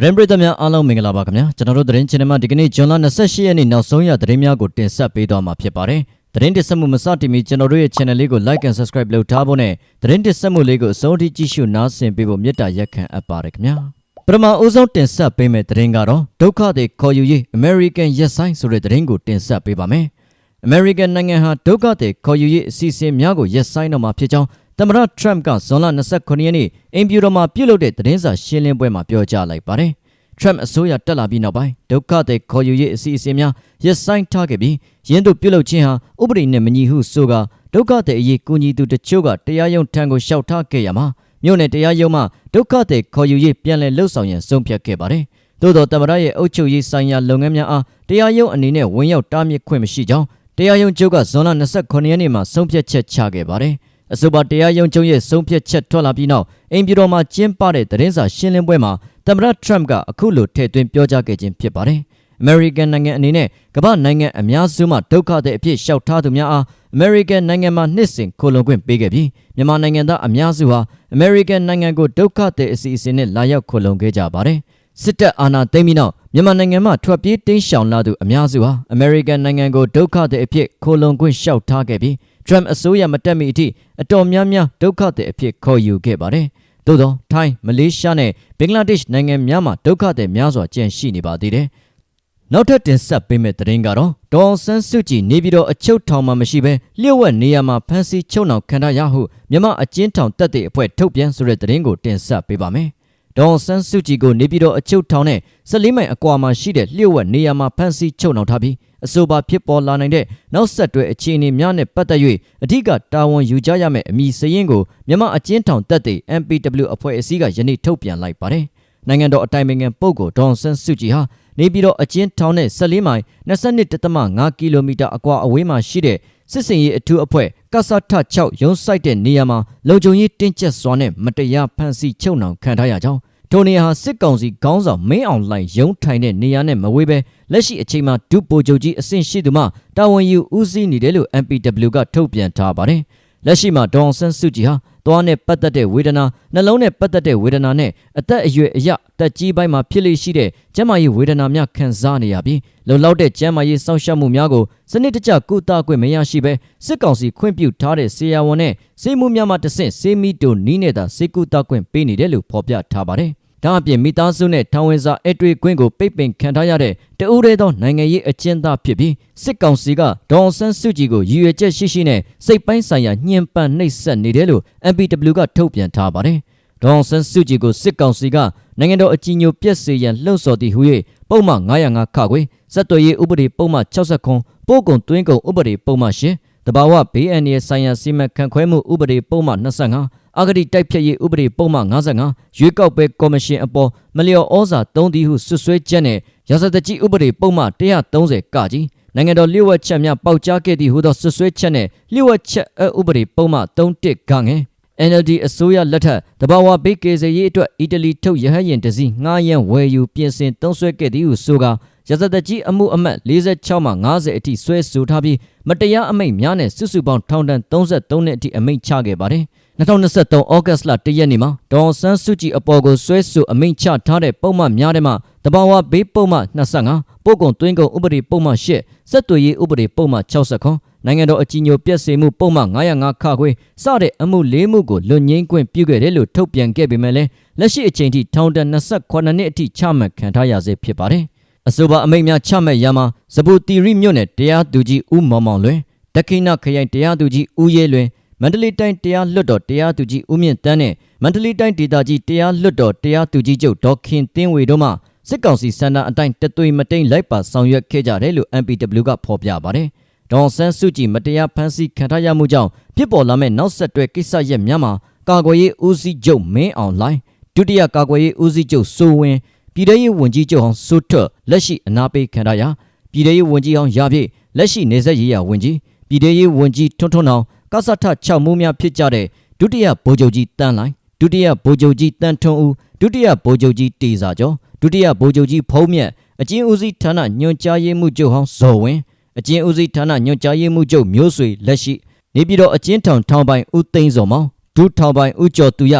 သတင်းပရိသတ်များအားလုံးမင်္ဂလာပါခင်ဗျာကျွန်တော်တို့သတင်း channel မှာဒီကနေ့ဇွန်လ28ရက်နေ့နောက်ဆုံးရသတင်းများကိုတင်ဆက်ပေးသွားမှာဖြစ်ပါတယ်သတင်းတင်ဆက်မှုမစတင်မီကျွန်တော်တို့ရဲ့ channel လေးကို like and subscribe လုပ်ထားဖို့နဲ့သတင်းတင်ဆက်မှုလေးကိုအဆုံးထိကြည့်ရှုနားဆင်ပေးဖို့မေတ္တာရက်ခံအပ်ပါတယ်ခင်ဗျာပထမအဦးဆုံးတင်ဆက်ပေးမယ့်သတင်းကတော့ဒုက္ခတွေခေါ်ယူရေး American Yes Sign ဆိုတဲ့သတင်းကိုတင်ဆက်ပေးပါမယ် American နိုင်ငံဟာဒုက္ခတွေခေါ်ယူရေးအစီအစဉ်များကို Yes Sign တော့မှာဖြစ်ကြောင်း သမ္မတ Trump ကဇွန်လ29ရက်နေ့အင်ပြူတော်မှာပြုလုပ်တဲ့သတင်းစာရှင်းလင်းပွဲမှာပြောကြားလိုက်ပါတယ်။ Trump အစိုးရတက်လာပြီးနောက်ပိုင်းဒုက္ခသည်ခေါ်ယူရေးအစီအစဉ်များရပ်ဆိုင်းထားခဲ့ပြီးရင်းတို့ပြုလုပ်ခြင်းဟာဥပဒေနဲ့မညီဟုဆိုကဒုက္ခသည်အရေးကူညီသူတချို့ကတရားရုံးထံကိုလျှောက်ထားခဲ့ရမှာမြို့နယ်တရားရုံးမှဒုက္ခသည်ခေါ်ယူရေးပြန်လည်လှုပ်ဆောင်ရန်ဆုံးဖြတ်ခဲ့ပါတယ်။သို့သောသမ္မတရဲ့အုပ်ချုပ်ရေးဆိုင်ရာလုပ်ငန်းများအားတရားရုံးအနေနဲ့ဝင်ရောက်တားမြစ်ခွင့်မရှိကြောင်းတရားရုံးချုပ်ကဇွန်လ29ရက်နေ့မှာဆုံးဖြတ်ချက်ချခဲ့ပါတယ်။ အဆိုပါတရားရုံးချုပ်ရဲ့ဆုံးဖြတ်ချက်ထွက်လာပြီးနောက်အိမ်ပြည်တော်မှာကျင်းပတဲ့သတင်းစာရှင်းလင်းပွဲမှာသမ္မတ Trump ကအခုလိုထည့်သွင်းပြောကြားခဲ့ခြင်းဖြစ်ပါတယ်။ American နိုင်ငံအနေနဲ့ကမ္ဘာနိုင်ငံအများစုမှဒုက္ခသည်အဖြစ်ရှောက်ထားသူများအား American နိုင်ငံမှာနှစ်စဉ်ခိုလုံခွင့်ပေးခဲ့ပြီးမြန်မာနိုင်ငံသားအများစုဟာ American နိုင်ငံကိုဒုက္ခသည်အစီအစဉ်နဲ့လာရောက်ခိုလုံခဲ့ကြပါတယ်။စစ်တပ်အာဏာသိမ်းပြီးနောက်မြန်မာနိုင်ငံမှာထွက်ပြေးတိမ်းရှောင်လာသူအများစုဟာ American နိုင်ငံကိုဒုက္ခသည်အဖြစ်ခိုလုံခွင့်လျှောက်ထားခဲ့ပြီး Trump အစိုးရမတက်မီအထိအတော်များများဒုက္ခသည်အဖြစ်ခေါ်ယူခဲ့ပါတယ်။သို့သောထိုင်းမလေးရှားနဲ့ဘင်္ဂလားဒေ့ရှ်နိုင်ငံများမှာဒုက္ခသည်များစွာကျန်ရှိနေပါသေးတယ်။နောက်ထပ်တင်ဆက်ပေးမယ့်သတင်းကတော့ဒေါ်ဆန်းစုကြည်နေပြည်တော်အချုပ်ထောင်မှာမရှိဘဲလျှို့ဝှက်နေရာမှာဖမ်းဆီးချုပ်နှောင်ခံထားရဟုမြမအကျဉ်းထောင်တပ်တဲ့အဖွဲ့ထုတ်ပြန်ဆိုတဲ့သတင်းကိုတင်ဆက်ပေးပါမယ်။ဒေါ်ဆန်းစုကြည်ကိုနေပြည်တော်အချုပ်ထောင်နဲ့14မိုင်အကွာမှာရှိတဲ့လျှို့ဝှက်နေရာမှာဖမ်းဆီးချုပ်နှောင်ထားပြီး အဆိုပါဖြစ်ပေါ်လာနိုင်တဲ့နောက်ဆက်တွဲအခြေအနေများနဲ့ပတ်သက်၍အထူးကတာဝန်ယူကြရမယ့်အမည်စရင်းကိုမြမအကျဉ်းထောင်တပ်တဲ့ MPW အဖွဲ့အစည်းကယနေ့ထုတ်ပြန်လိုက်ပါတယ်။နိုင်ငံတော်အတိုင်ပင်ခံပုဂ္ဂိုလ်ဒေါန်ဆန်းစုကြည်ဟာနေပြည်တော်အကျဉ်းထောင်နဲ့14မိုင်22.5ကီလိုမီတာအကွာအဝေးမှာရှိတဲ့စစ်စင်ရေးအထူးအဖွဲ့ကဆထ6ရုံးစိုက်တဲ့နေရာမှာလုံခြုံရေးတင်းကျပ်စွာနဲ့မတရားဖမ်းဆီးချုပ်နှောင်ခံထားရကြောင်း ထိုနေရာဟာစစ်ကောင်စီခေါင်းဆောင်မင်းအောင်လှိုင်ရုံးထိုင်တဲ့နေရာနဲ့မဝေးပဲလက်ရှိအချိန်မှာဒုဗိုလ်ချုပ်ကြီးအဆင့်ရှိသူမှတာဝန်ယူဦးစီးနေတယ်လို့ MPW ကထုတ်ပြန်ထားပါတယ်။လက်ရှိမှာဒေါအောင်ဆန်းစုကြည်ဟာသွားနဲ့ပတ်သက်တဲ့ဝေဒနာနှလုံးနဲ့ပတ်သက်တဲ့ဝေဒနာနဲ့အသက်အရွယ်အရတက်ကြီးပိုင်းမှာဖြစ်လေရှိတဲ့ကျန်းမာရေးဝေဒနာများခံစားနေရပြီးလုံလောက်တဲ့ကျန်းမာရေးစောင့်ရှောက်မှုများကိုစနစ်တကျကုသခွင့်မရရှိဘဲစစ်ကောင်စီခွင့်ပြုထားတဲ့ဆေးရဝန်နဲ့ဆေးမှုများမှတဆင့်ဆေးမီတိုနီးနေတာစေကုသခွင့်ပေးနေတယ်လို့ဖော်ပြထားပါတယ်။ ဒါအပြင်မိသားစုနဲ့ထောင်ဝင်စာအတွေ့အခွင့်ကိုပိတ်ပင်ခံထားရတဲ့တဦးတည်းသောနိုင်ငံရေးအကျဉ်းသားဖြစ်ပြီးစစ်ကောင်စီကဒေါန်ဆန်းစုကြည်ကိုရည်ရွယ်ချက်ရှိရှိနဲ့စိတ်ပိုင်းဆိုင်ရာညှဉ်းပန်းနှိပ်စက်နေတယ်လို့ MPW ကထုတ်ပြန်ထားပါတယ်။ဒေါန်ဆန်းစုကြည်ကိုစစ်ကောင်စီကနိုင်ငံတော်အကြီးအကျယ်ပြက်စေရန်လှုံ့ဆော်သည်ဟု၍ပုံမှန်905ခခွေစက်သွေးရေးဥပဒေပုံမှန်60ခွန်ပို့ကုန်တွင်းကုန်ဥပဒေပုံမှန်10 တဘာဝဘေးအန္တရာယ်ဆိုင်ရာစီမံခန့်ခွဲမှုဥပဒေပုံမှန်25အဂတိတိုက်ဖြတ်ရေးဥပဒေပုံမှန်55ရွေးကောက်ပွဲကော်မရှင်အပေါ်မလျော်ဩဇာသုံးသည်ဟုဆွဆွဲချက်နဲ့ရာဇသကြီးဥပဒေပုံမှန်130ကကြီးနိုင်ငံတော်လျှို့ဝှက်ချက်များပေါက်ကြားခဲ့သည့်ဟူသောဆွဆွဲချက်နဲ့လျှို့ဝှက်ချက်ဥပဒေပုံမှန်31ကငယ် NLD အစိုးရလက်ထက်တဘာဝဘေးကေစေရေးအတွက်အီတလီထုတ်ရဟယင်တစည်းငှားရမ်းဝယ်ယူပြင်ဆင်သုံးဆွဲခဲ့သည်ဟုဆိုကာ ရဇသက်ကြီးအမှုအမှတ်46မှ50အထိဆွဲဆိုထားပြီးမတရားအမိန့်များနဲ့စုစုပေါင်းထောင်ဒဏ်33နှစ်အထိအမိန့်ချခဲ့ပါတယ်။2023ဩဂတ်လ1ရက်နေ့မှာဒေါ်ဆန်းစုကြည်အပေါ်ကိုဆွဲဆိုအမိန့်ချထားတဲ့ပုံမှန်များတဲ့မှာတဘာဝဘေးပုံမှန်25ပို့ကုန်သွင်းကုန်ဥပဒေပုံမှန်8စက်သွေးရေးဥပဒေပုံမှန်60ခွန်နိုင်ငံတော်အကြီးအကျယ်ပြည့်စုံမှုပုံမှန်905ခခွေစတဲ့အမှု၄မှုကိုလွတ်ငင်းခွင့်ပြုခဲ့တယ်လို့ထုတ်ပြန်ခဲ့ပေမဲ့လည်းလက်ရှိအချိန်ထိထောင်ဒဏ်28နှစ်အထိချမှတ်ခံထားရဆဲဖြစ်ပါတယ်။ အဆိုပါအမိန့်များချမှတ်ရမှာစပူတီရီမြို့နယ်တရားသူကြီးဦးမောင်မောင်လွင်ဒက္ခိဏခရိုင်တရားသူကြီးဦးရဲလွင်မန္တလေးတိုင်းတရားလွှတ်တော်တရားသူကြီးဦးမြင့်တန်းနဲ့မန္တလေးတိုင်းဒေသကြီးတရားလွှတ်တော်တရားသူကြီးချုပ်ဒေါခင်တင်းဝေတို့မှစစ်ကောင်စီစန္ဒအတိုင်းတသွေမတိန်လိုက်ပါဆောင်ရွက်ခဲ့ကြတယ်လို့ MPW ကဖော်ပြပါတယ်။ဒေါန်ဆန်းစုကြည်မတရားဖမ်းဆီးခံထားရမှုကြောင့်ဖြစ်ပေါ်လာမဲ့နောက်ဆက်တွဲကိစ္စရပ်များမှာကာကွယ်ရေးဦးစီးချုပ်မင်းအောင်လှိုင်ဒုတိယကာကွယ်ရေးဦးစီးချုပ်စိုးဝင်း ပြည်ထောင်ရေးဝန်ကြီးချုပ်ဟောင်းစိုးထွတ်လက်ရှိအနာပေးခံရရာပြည်ထောင်ရေးဝန်ကြီးဟောင်းရပြည့်လက်ရှိနေဆက်ရေးရဝန်ကြီးပြည်ထောင်ရေးဝန်ကြီးထွန်းထွန်းအောင်ကဆထ6မိုးများဖြစ်ကြတဲ့ဒုတိယဗိုလ်ချုပ်ကြီးတန်းလိုင်ဒုတိယဗိုလ်ချုပ်ကြီးတန်းထွန်းဦးဒုတိယဗိုလ်ချုပ်ကြီးတေစာကျော်ဒုတိယဗိုလ်ချုပ်ကြီးဖုံးမြတ်အကျဉ်းဦးစီးဌာနညွှန်ကြားရေးမှူးချုပ်ဟောင်းဇော်ဝင်းအကျဉ်းဦးစီးဌာနညွှန်ကြားရေးမှူးချုပ်မျိုးဆွေလက်ရှိနေပြည်တော်အကျဉ်းထောင်ထောင်ပိုင်ဦးသိန်းစော်မောင်ဒုထောင်ပိုင်ဦးကျော်သူရ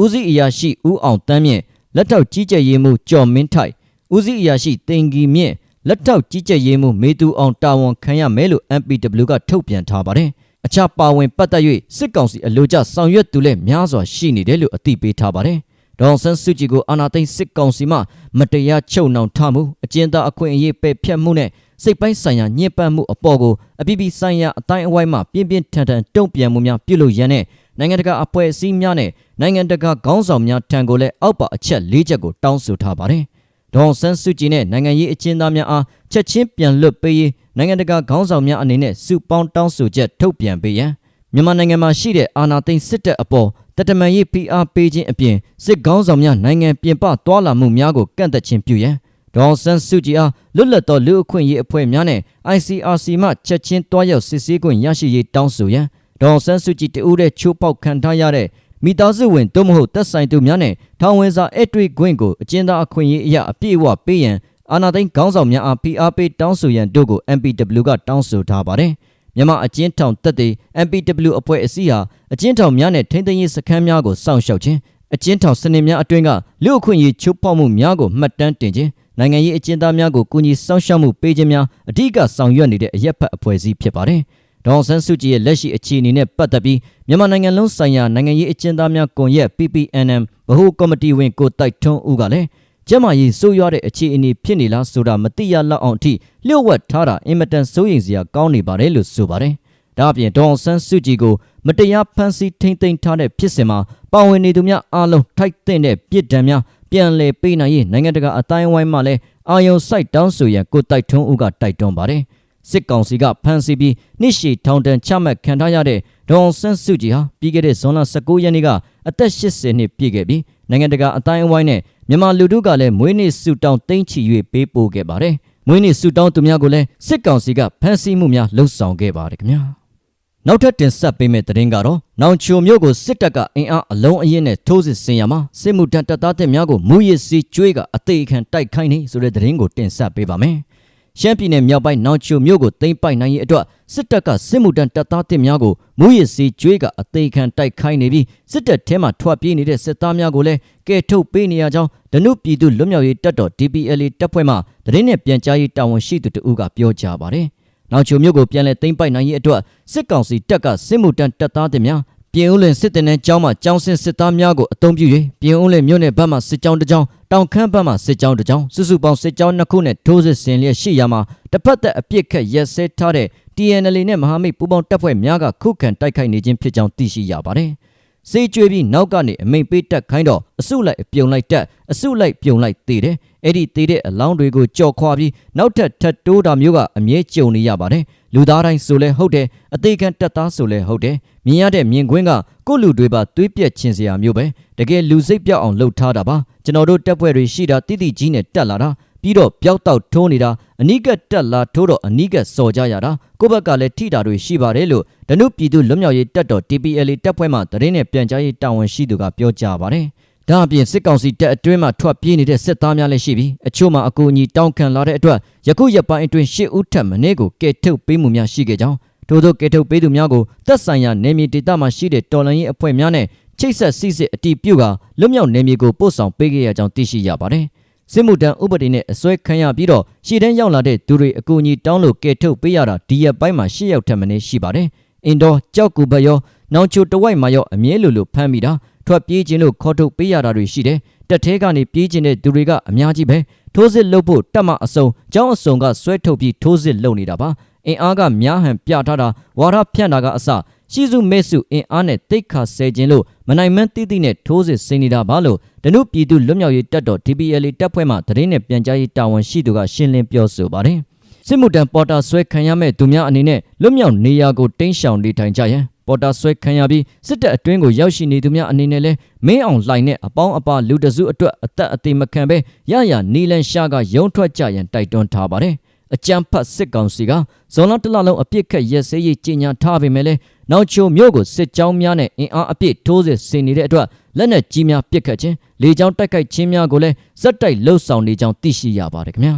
ဦးစီးအရာရှိဦးအောင်တန်းမြင့် လက်ထောက်ကြီးကြပ်ရေးမှူးကျော်မင်းထိုက်ဦးစီးအရာရှိတင်ကြီးမြင့်လက်ထောက်ကြီးကြပ်ရေးမှူးမေသူအောင်တာဝန်ခံရမယ်လို့ MPW ကထုတ်ပြန်ထားပါတယ်။အခြားပါဝင်ပတ်သက်၍စစ်ကောင်စီအလို့ကျဆောင်ရွက်သူလည်းများစွာရှိနေတယ်လို့အသိပေးထားပါတယ်။ဒေါအောင်ဆန်းစုကြည်ကိုအာဏာသိမ်းစစ်ကောင်စီမှမတရားချုပ်နှောင်ထားမှုအကျဉ်းသားအခွင့်အရေးပယ်ဖျက်မှုနဲ့စိတ်ပိုင်းဆိုင်ရာညှဉ်းပန်းမှုအပေါ်ကိုအပြည်ပြည်ဆိုင်ရာအတိုင်းအဝိုင်းမှပြင်းပြင်းထန်ထန်တုံ့ပြန်မှုများပြုလုပ်ရန်နဲ့နိုင်ငံတကာအဖွဲ့အစည်းများနဲ့ နိုင်ငံတကာခေါင်းဆောင်များထံကိုလည်းအောက်ပါအချက်၄ချက်ကိုတောင်းဆိုထားပါတယ်။ဒေါအောင်ဆန်းစုကြည်နဲ့နိုင်ငံရေးအကျဉ်းသားများအားချက်ချင်းပြန်လွတ်ပေးရေးနိုင်ငံတကာခေါင်းဆောင်များအနေနဲ့စုပေါင်းတောင်းဆိုချက်ထုတ်ပြန်ပေးရန်မြန်မာနိုင်ငံမှာရှိတဲ့အာဏာသိမ်းစစ်တပ်အပေါ်တတမန်ရေး PR ပေးခြင်းအပြင်စစ်ခေါင်းဆောင်များနိုင်ငံပြင်ပတွာလာမှုများကိုကန့်သက်ခြင်းပြုရန်ဒေါအောင်ဆန်းစုကြည်အားလွတ်လပ်သောလူအခွင့်အရေးအဖွဲ့များနဲ့ ICRC မှချက်ချင်းတွားရောက်စစ်ဆေးခွင့်ရရှိရေးတောင်းဆိုရန်ဒေါအောင်ဆန်းစုကြည်တဦးတဲ့ချိုးပေါက်ခံထားရတဲ့ မိသားစုဝင်သို့မဟုတ်သက်ဆိုင်သူများနဲ့ထောင်ဝင်စာအဲ့တွေ့ခွင့်ကိုအကျဉ်းသားအခွင့်အရေးအရာအပြည့်အဝပေးရန်အာဏာသိမ်းခေါင်းဆောင်များအား PR ပေးတောင်းဆိုရန်တို့ကို MPW ကတောင်းဆိုထားပါတယ်။မြန်မာအကျဉ်းထောင်တပ်တွေ MPW အဖွဲ့အစည်းဟာအကျဉ်းထောင်များနဲ့ထိန်းသိမ်းရေးစခန်းများကိုစောင့်ရှောက်ခြင်းအကျဉ်းထောင်စနစ်များအတွင်းကလူအခွင့်အရေးချိုးဖောက်မှုများကိုမှတ်တမ်းတင်ခြင်းနိုင်ငံရေးအကျဉ်းသားများကိုကူညီစောင့်ရှောက်မှုပေးခြင်းများအဓိကဆောင်ရွက်နေတဲ့အရက်ဖက်အဖွဲ့အစည်းဖြစ်ပါတယ်။ ဒေါအောင်ဆန်းစုကြည်ရဲ့လက်ရှိအခြေအနေနဲ့ပတ်သက်ပြီးမြန်မာနိုင်ငံလုံးဆိုင်ရာနိုင်ငံရေးအကျဉ်းသားများကွန်ရက် PPNM ဗဟိုကော်မတီဝင်ကိုတိုက်ထွန်းဦးကလည်းကျမကြီးစိုးရွားတဲ့အခြေအနေဖြစ်နေလားဆိုတာမသိရလောက်အောင်အထိလျှို့ဝှက်ထားတာအင်မတန်စိုးရိမ်စရာကောင်းနေပါတယ်လို့ဆိုပါတယ်။ဒါအပြင်ဒေါအောင်ဆန်းစုကြည်ကိုမတရားဖမ်းဆီးထိန်းသိမ်းထားတဲ့ဖြစ်စဉ်မှာပါဝင်နေသူများအားလုံးထိုက်တဲ့ပြစ်ဒဏ်များပြန်လည်ပေးနိုင်ရေးနိုင်ငံတကာအတိုင်းအဝိုင်းမှလည်းအာယုံစိုက်တောင်းဆိုရန်ကိုတိုက်ထွန်းဦးကတိုက်တွန်းပါတယ်။ စစ်ကောင်စီကဖမ်းဆီးပြီးနှစ်ရှည်ထောင်ဒဏ်ချမှတ်ခံထားရတဲ့ဒေါအောင်ဆန်းစုကြည်ဟာပြီးခဲ့တဲ့ဇွန်လ19ရက်နေ့ကအသက်80နှစ်ပြည့်ခဲ့ပြီးနိုင်ငံတကာအတိုင်းအဝိုင်းနဲ့မြန်မာလူထုကလည်းမွေးနေ့ဆုတောင်းသိမ်းချီ၍ပေးပို့ခဲ့ပါတယ်။မွေးနေ့ဆုတောင်းသူများကိုလည်းစစ်ကောင်စီကဖမ်းဆီးမှုများလှုပ်ဆောင်ခဲ့ပါတယ်ခင်ဗျာ။နောက်ထပ်တင်ဆက်ပေးမယ့်သတင်းကတော့နောင်ချိုမြို့ကိုစစ်တပ်ကအင်အားအလုံးအရင်နဲ့ထိုးစစ်ဆင်ရမှာစစ်မှုထမ်းတပ်သားတွေများကိုမူရစ်စီကျွေးကအသေးခံတိုက်ခိုင်းနေဆိုတဲ့သတင်းကိုတင်ဆက်ပေးပါမယ်။ ရှမ်းပြည်နယ်မြောက်ပိုင်းနောင်ချိုမြို့ကိုသိမ်းပိုက်နိုင်ရေးအတွက်စစ်တပ်ကစစ်မှုတန်းတပ်သားတစ်များကိုမူရစ်စီကျွေးကအသေးခံတိုက်ခိုင်းနေပြီးစစ်တပ်ထဲမှာထွက်ပြေးနေတဲ့စစ်သားများကိုလည်းကဲထုတ်ပေးနေရကြောင်းဒနုပြည်သူလွတ်မြောက်ရေးတပ်တော် DPLA တပ်ဖွဲ့မှသတင်းနဲ့ပြန်ကြားရေးတာဝန်ရှိသူတဦးကပြောကြားပါတယ်။နောင်ချိုမြို့ကိုပြန်လည်သိမ်းပိုက်နိုင်ရေးအတွက်စစ်ကောင်စီတပ်ကစစ်မှုတန်းတပ်သားတွေများ ပြင်ဦးလွင်စစ်တင်တဲ့ကျောင်းမှာကျောင်းဆင်းစစ်သားများကိုအုံပြု၍ပြင်ဦးလွင်မြို့နယ်ဘက်မှစစ်ကြောင်းတစ်ကြောင်းတောင်ခမ်းဘက်မှစစ်ကြောင်းတစ်ကြောင်းစုစုပေါင်းစစ်ကြောင်းနှစ်ခုနဲ့ထိုးစစ်ဆင်လျက်ရှိရာမှာတစ်ဖက်သက်အပြစ်ခတ်ရက်စဲထားတဲ့ TNL နဲ့မဟာမိတ်ပူးပေါင်းတပ်ဖွဲ့များကခုခံတိုက်ခိုက်နေခြင်းဖြစ်ကြောင်းသိရှိရပါတယ်။ စေးကျွေးပြီးနောက်ကနေအမိန်ပေးတက်ခိုင်းတော့အစုလိုက်အပြုံလိုက်တက်အစုလိုက်ပြုံလိုက်သေးတယ်။အဲ့ဒီသေးတဲ့အလောင်းတွေကိုကြော်ခွာပြီးနောက်ထပ်ထပ်တိုးတာမျိုးကအမြဲကြုံနေရပါတယ်။လူသားတိုင်းဆိုလဲဟုတ်တယ်အသေးခံတက်သားဆိုလဲဟုတ်တယ်မြင်ရတဲ့မြင်ကွင်းကကိုလူတွေပါတွေးပြက်ခြင်းစရာမျိုးပဲတကယ်လူစိတ်ပြောက်အောင်လှုပ်ထားတာပါကျွန်တော်တို့တက်ဖွဲ့တွေရှိတာတိတိကြီးနဲ့တက်လာတာ ပြီးတော့ပျောက်တောက်ထိုးနေတာအနိကတက်လာထိုးတော့အနိကစော်ကြရတာကိုဘက်ကလည်းထိတာတွေရှိပါတယ်လို့ဒနုပြည်သူလွတ်မြောက်ရေးတပ်တော် TPLA တပ်ဖွဲ့မှသတင်းနဲ့ပြန်ကြားရေးတာဝန်ရှိသူကပြောကြားပါတယ်ဒါအပြင်စစ်ကောင်စီတပ်အတွင်းမှာထွက်ပြေးနေတဲ့စစ်သားများလည်းရှိပြီးအချို့မှာအကူအညီတောင်းခံလာတဲ့အတွက်ယခုရက်ပိုင်းအတွင်းရှစ်ဦးထပ်မင်းကိုကဲထုတ်ပေးမှုများရှိခဲ့ကြောင်းထို့သောကဲထုတ်ပေးသူများကိုသက်ဆိုင်ရာနယ်မြေဒေသမှာရှိတဲ့တော်လှန်ရေးအဖွဲ့များနဲ့ချိတ်ဆက်စီးစစ်အတီးပြုတ်ကလွတ်မြောက်နယ်မြေကိုပို့ဆောင်ပေးခဲ့ရကြောင်းသိရှိရပါတယ်။ စစ်မှုတန်းဥပဒေနဲ့အစွဲခံရပြီးတော့ရှေ့တန်းရောက်လာတဲ့သူတွေအကူအညီတောင်းလို့ကဲထုတ်ပေးရတာဒီရက်ပိုင်းမှာရှစ်ယောက်ထပ်မင်းရှိပါတယ်။အင်ဒိုကြောက်ကူဘယောနောင်ချိုတဝိုက်မှာရောအမြဲလိုလိုဖမ်းမိတာထွက်ပြေးခြင်းလို့ခေါ်ထုတ်ပေးရတာတွေရှိတယ်။တက်သေးကနေပြေးခြင်းတဲ့သူတွေကအများကြီးပဲထိုးစစ်လုပ်ဖို့တက်မအစုံကျောင်းအစုံကဆွဲထုတ်ပြီးထိုးစစ်လုပ်နေတာပါအင်အားကများဟန်ပြထားတာဝါရဖြန့်တာကအစရှိစုမဲစုအင်အားနဲ့တိတ်ခါဆဲခြင်းလို့ မနိုင်မန်းတိတိနဲ့ထိုးစစ်ဆင်နေတာပါလို့ဒနုပြည်သူလွတ်မြောက်ရေးတပ်တော် DPLA တပ်ဖွဲ့မှသတင်းနဲ့ပြန်ကြားရေးတာဝန်ရှိသူကရှင်းလင်းပြောဆိုပါတယ်စစ်မှုတံပေါ်တာဆွဲခံရမဲ့သူများအနေနဲ့လွတ်မြောက်နေရာကိုတင်းရှောင်နေထိုင်ကြရန်ပေါ်တာဆွဲခံရပြီးစစ်တပ်အတွင်းကိုရောက်ရှိနေသူများအနေနဲ့လဲမင်းအောင်လှိုင်နဲ့အပေါင်းအပါလူတစုအတွက်အသက်အသေးမခံပဲရရနီလန်ရှာကရုံထွက်ကြရန်တိုက်တွန်းထားပါတယ် အကြမ်းဖက်စစ်ကောင်စီကဇွန်လတလလုံးအပြစ်ခတ်ရက်စဲရေးကြီးညာထားပေမဲ့လည်းနောက်ချိုမြို့ကိုစစ်ကြောင်းများနဲ့အင်အားအပြည့်ထိုးစစ်ဆင်နေတဲ့အတွက်လက်နက်ကြီးများပစ်ခတ်ခြင်းလေကြောင်းတိုက်ခိုက်ခြင်းများကိုလည်းဇက်တိုက်လှုပ်ဆောင်နေကြောင်းသိရှိရပါတယ်ခင်ဗျာ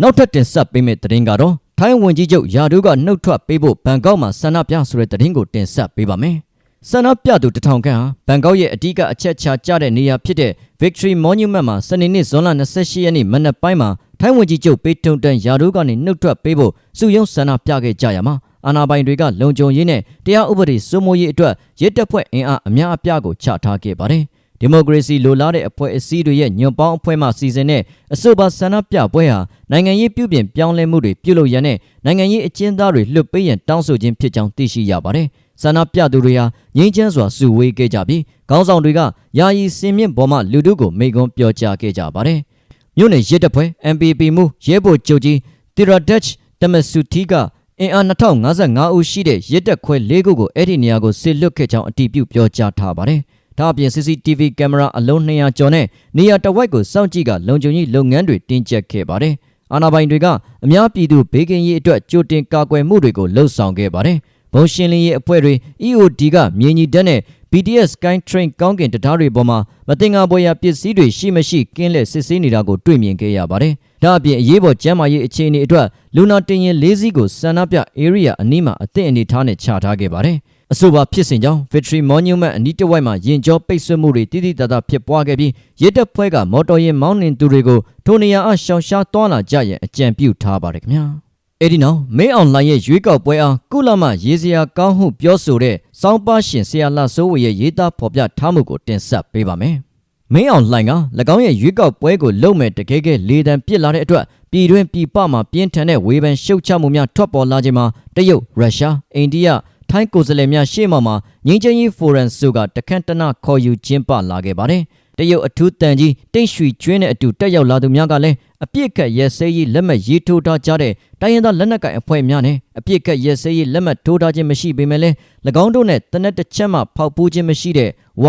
နောက်ထပ်တင်ဆက်ပေးမယ့်သတင်းကတော့ထိုင်းဝန်ကြီးချုပ်ယာဒိုးကနှုတ်ထွက်ပေးဖို့ဘန်ကောက်မှာဆန္ဒပြဆိုတဲ့သတင်းကိုတင်ဆက်ပေးပါမယ် ဆန္ဒပြသူတထောင်ခန့်ဟာဘန်ကောက်ရဲ့အဓိကအချက်ချာကျတဲ့နေရာဖြစ်တဲ့ Victory Monument မှာစနေနေ့ဇွန်လ28ရက်နေ့မနက်ပိုင်းမှာထိုင်းဝန်ကြီးချုပ်ပေထုံတန်ယာဒိုးကနေနှုတ်ထွက်ပေးဖို့စုယုံဆန္ဒပြခဲ့ကြရမှာအာဏာပိုင်တွေကလုံခြုံရေးနဲ့တရားဥပဒေစိုးမိုးရေးအတွက်ရစ်တပ်ဖွဲ့အင်အားအများအပြားကိုချထားခဲ့ပါတယ်။ဒီမိုကရေစီလိုလားတဲ့အဖွဲ့အစည်းတွေရဲ့ညွန့်ပေါင်းအဖွဲ့မှစီစဉ်တဲ့အဆိုပါဆန္ဒပြပွဲဟာနိုင်ငံရေးပြုပြင်ပြောင်းလဲမှုတွေပြုလုပ်ရန်နဲ့နိုင်ငံရေးအကျဉ်းသားတွေလွတ်ပေးရန်တောင်းဆိုခြင်းဖြစ်ကြောင်းသိရှိရပါတယ်။ ဆန္ဒပြသူတွေဟာငြိမ်းချမ်းစွာစုဝေးခဲ့ကြပြီးခေါင်းဆောင်တွေကယာယီစင်မြင့်ပေါ်မှလူထုကိုမိန့်ခွန်းပြောကြားခဲ့ကြပါတယ်။မြို့နယ်ရဲတပ်ဖွဲ့ MPP မှုရဲဘော်ချုပ်ကြီးတီရာဒက်ချ်တမဆူတီကအင်အား2055ဦးရှိတဲ့ရဲတပ်ခွဲ၄ခုကိုအဲ့ဒီနေရာကိုစစ်လွတ်ခဲ့ကြောင်းအတည်ပြုပြောကြားထားပါတယ်။ဒါအပြင် CCTV ကင်မရာအလုံး200ကျော်နဲ့နေရာတစ်ဝိုက်ကိုစောင့်ကြည့်ကလုံခြုံရေးလုပ်ငန်းတွေတင်းကျပ်ခဲ့ပါတယ်။အာဏာပိုင်တွေကအများပြည်သူဘေးကင်းရေးအတွက်ကြိုတင်ကာကွယ်မှုတွေကိုလှုံ့ဆော်ခဲ့ပါတယ်။ ဘုံရှင်းလင်းရေးအဖွဲ့တွေ EOD ကမြေညီတက်နဲ့ BTS Sky Train ကောင်းကင်တရားတွေပေါ်မှာမတင်ငါပွဲရပစ္စည်းတွေရှိမရှိကင်းလက်စစ်ဆေးနေတာကိုတွေ့မြင်ခဲ့ရပါတယ်။ဒါအပြင်အရေးပေါ်ကျန်းမာရေးအခြေအနေအတွက်လူနာတင်ရင်၄စီးကိုဆန္ဒပြ area အနီးမှာအသင့်အနေထားနဲ့ချထားခဲ့ပါတယ်။အဆိုပါဖြစ်စဉ်ကြောင့် Victory Monument အနီးတစ်ဝိုက်မှာရင်ကျော်ပိတ်ဆို့မှုတွေတိတိတသားဖြစ်ပွားခဲ့ပြီးရဲတပ်ဖွဲ့ကမော်တော်ယာဉ်မောင်းနှင်သူတွေကိုထိုနေရာအရှောင်ရှားသွားလာကြရန်အကြံပြုထားပါတယ်ခင်ဗျာ။ အဲ့ဒီနောက်မင်းအောင်လှိုင်ရဲ့ရွေးကောက်ပွဲအားကုလမရေးစရာကောင်းမှုပြောဆိုတဲ့စောင်းပါရှင်ဆရာလှစိုးဝေရဲ့ရေးသားဖော်ပြထားမှုကိုတင်ဆက်ပေးပါမယ်။မင်းအောင်လှိုင်က၎င်းရဲ့ရွေးကောက်ပွဲကိုလုံမဲ့တကယ်ကဲလေတံပစ်လာတဲ့အတွက်ပြည်တွင်းပြည်ပမှာပြင်းထန်တဲ့ဝေဖန်ရှုတ်ချမှုများထွက်ပေါ်လာခြင်းမှာတရုတ်ရုရှားအိန္ဒိယထိုင်းကိုယ်စားလှယ်များရှေ့မှမှာငင်းချင်းကြီးဖိုရမ်စုကတခန့်တနခေါ်ယူကျင်းပလာခဲ့ပါတယ်။တရုတ်အထူးတန်ကြီးတိတ်ရွှေကျွင်းတဲ့အတူတက်ရောက်လာသူများကလည်း အပြစ်ကတ်ရဲစဲရေးလက်မှတ်ရေးထိုးထားကြတဲ့တိုင်းရင်းသားလက်နက်ကိုင်အဖွဲ့များနဲ့အပြစ်ကတ်ရဲစဲရေးလက်မှတ်ထိုးထားခြင်းမရှိပေမဲ့လည်း၎င်းတို့နဲ့တနက်တစ်ချက်မှဖောက်ပူးခြင်းမရှိတဲ့ဝ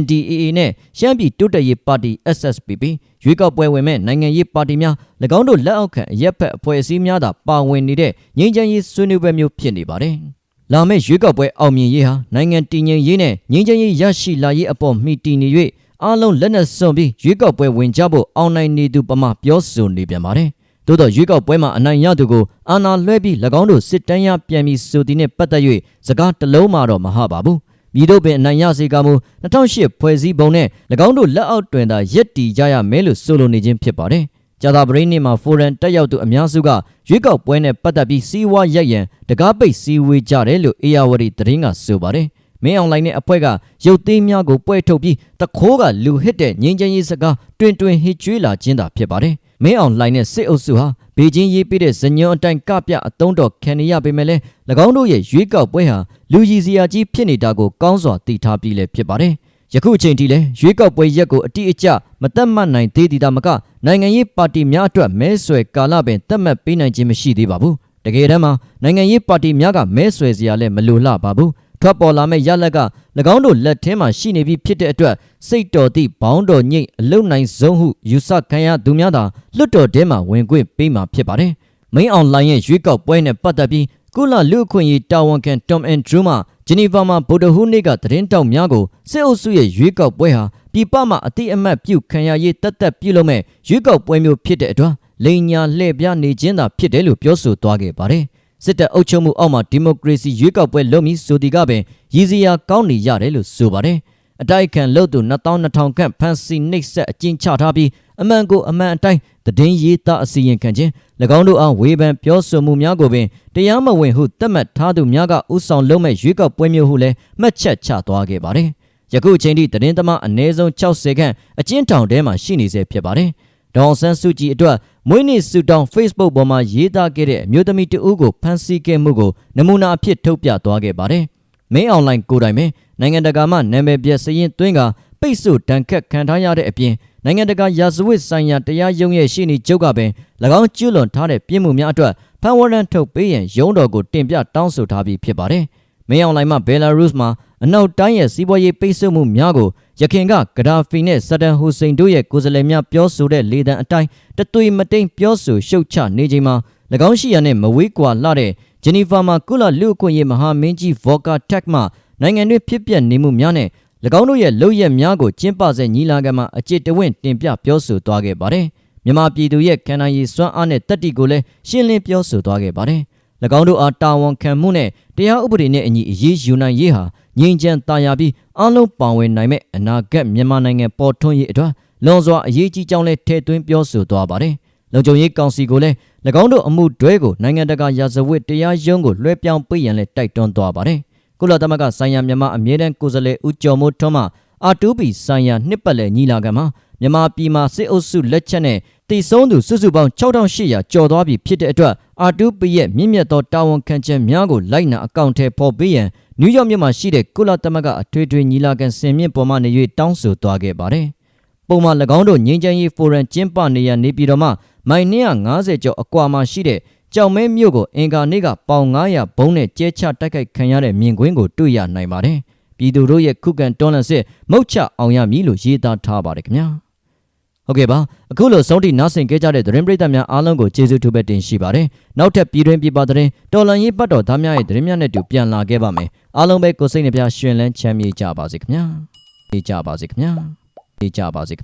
NDAA နဲ့ရှမ်းပြည်တိုးတက်ရေးပါတီ SSPP ရွေးကောက်ပွဲဝင်မဲ့နိုင်ငံရေးပါတီများ၎င်းတို့လက်အောက်ခံအရက်ဖက်အဖွဲ့အစည်းများသာပါဝင်နေတဲ့ငြိမ်းချမ်းရေးဆွေးနွေးပွဲမျိုးဖြစ်နေပါတယ်။လာမယ့်ရွေးကောက်ပွဲအောင်မြင်ရေးဟာနိုင်ငံတည်ငြိမ်ရေးနဲ့ငြိမ်းချမ်းရေးရရှိလာရေးအပေါ်မှီတည်နေ၍ အားလုံးလက်နက်စွန့်ပြီးရွေးကောက်ပွဲဝင်ကြဖို့အောင်နိုင်နေသူပမာပြောဆိုနေပြန်ပါတယ်။သို့တော့ရွေးကောက်ပွဲမှာအနိုင်ရသူကိုအာဏာလွှဲပြီး၎င်းတို့စစ်တမ်းရပြန်ပြီးဆိုသည်နဲ့ပတ်သက်၍စကားတလုံးမှတော့မဟပါဘူး။ပြည်တို့ပင်အနိုင်ရစေကမူ2008ဖွဲ့စည်းပုံနဲ့၎င်းတို့လက်အောက်တွင်သာရက်တီကြရမယ်လို့ဆိုလိုနေခြင်းဖြစ်ပါတယ်။ကြာသာပရိနေ့မှာဖိုရန်တက်ရောက်သူအများစုကရွေးကောက်ပွဲနဲ့ပတ်သက်ပြီးစီးဝါးရက်ရန်တကားပိတ်စည်းဝေးကြတယ်လို့အေယာဝတီသတင်းကဆိုပါတယ်။ မင်းအောင်လှိုင်နဲ့အဖွဲ့ကရုပ်သေးများကိုပွဲထုတ်ပြီးတခိုးကလူဟစ်တဲ့ငင်းချင်းရေးစကားတွင်တွင်ဟစ်ကြွေးလာခြင်းသာဖြစ်ပါတယ်။မင်းအောင်လှိုင်နဲ့စစ်အုပ်စုဟာဘေကျင်းရေးပြတဲ့ဇညွန်အတိုင်းကပြအတုံးတော်ခံရပေမဲ့လည်း၎င်းတို့ရဲ့ရွေးကောက်ပွဲဟာလူကြီးစရာကြီးဖြစ်နေတာကိုကောင်းစွာသိထားပြီးလည်းဖြစ်ပါတယ်။ယခုအချိန်ထိလည်းရွေးကောက်ပွဲရက်ကိုအတိအကျမသက်မှတ်နိုင်သေးသည်ဒါမကနိုင်ငံရေးပါတီများအတွက်မဲဆွယ်ကာလပင်သတ်မှတ်ပေးနိုင်ခြင်းမရှိသေးပါဘူး။တကယ်တမ်းမှာနိုင်ငံရေးပါတီများကမဲဆွယ်စရာလည်းမလိုလှပါဘူး။ ထွက်ပေါ်လာမဲ့ရလက်က၎င်းတို့လက်ထဲမှာရှိနေပြီးဖြစ်တဲ့အတွက်စိတ်တော်သည့်ဘောင်းတော်ညိတ်အလုံနိုင်ဆုံးဟုယူဆခံရသူများသာလွတ်တော်ထဲမှာဝင်ခွင့်ပေးမှာဖြစ်ပါတယ်။ main online ရဲ့ရွေးကောက်ပွဲနဲ့ပတ်သက်ပြီးကုလလူအခွင့်အရေးတာဝန်ခံ Tom Andrew မှဂျနီဗာမှာဗုဒ္ဓဟူးနေ့ကသတင်းတောက်များကိုစစ်အုပ်စုရဲ့ရွေးကောက်ပွဲဟာပြည်ပမှာအတိအမှတ်ပြုခံရရေးတတ်တတ်ပြုလုပ်မဲ့ရွေးကောက်ပွဲမျိုးဖြစ်တဲ့အတွက်လိန်ညာလှည့်ပြားနေခြင်းသာဖြစ်တယ်လို့ပြောဆိုသွားခဲ့ပါတယ်။ စစ်တပ်အုပ်ချုပ်မှုအောက်မှာဒီမိုကရေစီရွေးကောက်ပွဲလုပ်မည်ဆိုဒီကပင်ရည်စရာကောင်းနေရတယ်လို့ဆိုပါတယ်အတိုက်ခံလို့သူ2200ခန့်ဖန်စီနှိပ်စက်အကျဉ်းချထားပြီးအမှန်ကိုအမှန်အတိုင်းသတင်းရေးသားအစီရင်ခံခြင်း၎င်းတို့အားဝေဖန်ပြောဆိုမှုများကိုပင်တရားမဝင်ဟုသတ်မှတ်ထားသူများကဥဆောင်လုပ်မဲ့ရွေးကောက်ပွဲမျိုးဟုလည်းမှတ်ချက်ချသွားခဲ့ပါတယ်ယခုအချိန်ထိသတင်းသမားအနည်းဆုံး60ခန့်အကျဉ်းထောင်ထဲမှာရှိနေဆဲဖြစ်ပါတယ်ဒေါန်ဆန်းစုကြည်အတွက် မွေးနေ့ဆုတောင်း Facebook ပေါ်မှာရေးသားခဲ့တဲ့အမျိုးသမီးတဦးကိုဖမ်းဆီးခဲ့မှုကိုနမူနာအဖြစ်ထုတ်ပြသွားခဲ့ပါတယ်။မင်းအွန်လိုင်းကိုယ်တိုင်ပဲနိုင်ငံတကာမှနာမည်ပြစရင်သွင်းကပိတ်ဆို့တန်ခတ်ခံထားရတဲ့အပြင်နိုင်ငံတကာရာဇဝတ်ဆိုင်ရာတရားရုံးရဲ့ရှေ့နေချုပ်ကပင်၎င်းကျူးလွန်ထားတဲ့ပြစ်မှုများအတွက်ဖမ်းဝရမ်းထုတ်ပေးရန်ရုံးတော်ကိုတင်ပြတောင်းဆိုထားပြီးဖြစ်ပါတယ်။မင်းအွန်လိုင်းမှာဘယ်လာရုစ်မှာ အနောက်တိုင်းရဲ့စီးပွားရေးပိတ်ဆို့မှုများကိုရခင်ကဂဒါဖီနဲ့ဆဒန်ဟူစိန်တို့ရဲ့ကိုယ်စားလှယ်များပြောဆိုတဲ့လေသံအတိုင်းတသွေမတိန်ပြောဆိုရှုတ်ချနေချိန်မှာ၎င်းရှိရနဲ့မဝေးကွာလှတဲ့ဂျနီဖာမှာကုလလူအခွင့်ရေးမဟာမင်းကြီးဗော်ကာတက်မှနိုင်ငံတွင်းဖြစ်ပျက်နေမှုများနဲ့၎င်းတို့ရဲ့လုပ်ရက်များကိုကျင်းပစေညီလာခံမှာအကျစ်တဝင့်တင်ပြပြောဆိုသွားခဲ့ပါတယ်မြန်မာပြည်သူရဲ့ခန္ဓာရည်စွမ်းအားနဲ့တတ္တိကိုလည်းရှင်းလင်းပြောဆိုသွားခဲ့ပါတယ်၎ င်းတို့အားတာဝန်ခံမှုနဲ့တရားဥပဒေနဲ့အညီအရေးယူနိုင်ရေးဟာငြိမ်းချမ်းသာယာပြီးအလုံးပါဝင်နိုင်မဲ့အနာဂတ်မြန်မာနိုင်ငံပေါ်ထွန်းရေးအတွက်လွန်စွာအရေးကြီးကြောင်းလည်းထည့်သွင်းပြောဆိုသွားပါတယ်။လုံခြုံရေးကောင်စီကိုလည်း၎င်းတို့အမှုတွဲကိုနိုင်ငံတကာရာဇဝတ်တရားရုံးကိုလွှဲပြောင်းပေးရန်လည်းတိုက်တွန်းသွားပါတယ်။ကုလသမဂ္ဂဆိုင်ရာမြန်မာအမြဲတမ်းကိုယ်စားလှယ်ဦးကျော်မိုးထွန်းမှ R2P ဆိုင်ရာနှစ်ပတ်လည်ညီလာခံမှာ မြန်မာပြည်မှာစစ်အုပ်စုလက်ချက်နဲ့တည်ဆုံးသူစုစုပေါင်း6800ကျော်သွားပြီဖြစ်တဲ့အတွက် R2P ရဲ့မြင့်မြတ်သောတာဝန်ခံချက်များကိုလိုက်နာအကောင့်ထဲပေါ်ပေးရန်နယူးယောက်မြို့မှာရှိတဲ့ကုလသမဂ္ဂအထွေထွေညီလာခံစင်မြင့်ပေါ်မှနေ၍တောင်းဆိုသွားခဲ့ပါတယ်။ပုံမှန်၎င်းတို့ငြိမ်းချမ်းရေးဖိုရမ်ကျင်းပနေရနေပြည်တော်မှာမိုင်250ကျော်အကွာမှာရှိတဲ့ကြောင်မဲမြို့ကိုအင်ကာနေ့ကပေါင်900ဘုံးနဲ့ကျဲချတိုက်ခိုက်ခံရတဲ့မြင်ကွင်းကိုတွေ့ရနိုင်ပါတယ်။ပြည်သူတို့ရဲ့ခုခံတွန်းလှန်စစ်မုတ်ချအောင်ရမည်လို့ရေးသားထားပါတယ်ခင်ဗျာ။ ဟုတ်ကဲ့ပါအခုလိုဆုံးထိနားဆင်ကြကြတဲ့သတင်းပရိသတ်များအားလုံးကိုကျေးဇူးထူးပဲတင်ရှိပါတယ်နောက်ထပ်ပြည်တွင်းပြည်ပသတင်းတော်လန်ရေးပတ်တော်သားများရဲ့သတင်းများနဲ့တူပြန်လာခဲ့ပါမယ်အားလုံးပဲကိုယ်စိတ်နှပြရှင်လန်းချမ်းမြေ့ကြပါစေခင်ဗျာနေကြပါစေခင်ဗျာနေကြပါစေခင်ဗျာ